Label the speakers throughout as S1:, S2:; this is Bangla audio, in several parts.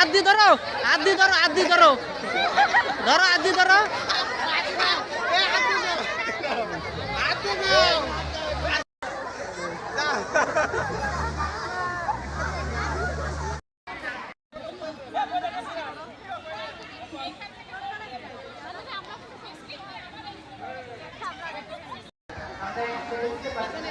S1: আদি ধরো আদি ধরো আদি ধরো। ধরো আদি ধরো।
S2: বুঝছি এইখানে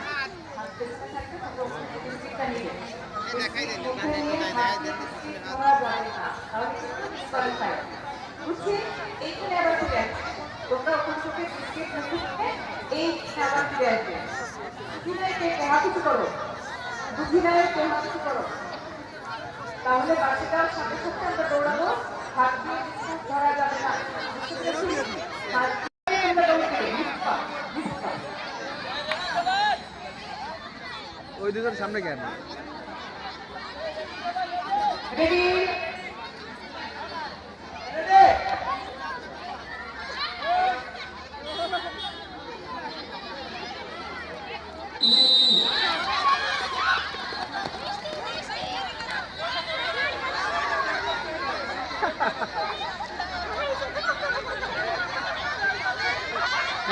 S2: তাহলে বাচ্চাটার সাথে সাথে আমরা দৌড়াবো হাত দিয়ে ধরা যাবে না
S3: ওই দুজন সামনে কেন
S2: রেডি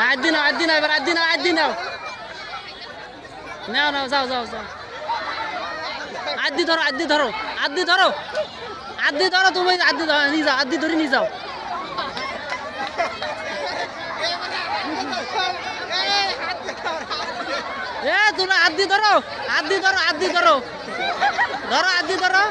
S1: আদি নাও আদি নাও এবার আদি নাও আদি নাও নাও নাও যাও যাও যাও আদি ধরো। আদি ধরো, তুমি আদি নিয়ে যাও, আদি ধরে নিয়ে যাও। এ, তোমরা আদি ধরো আদি ধরো আদি ধরো। ধরো, আদি ধরো।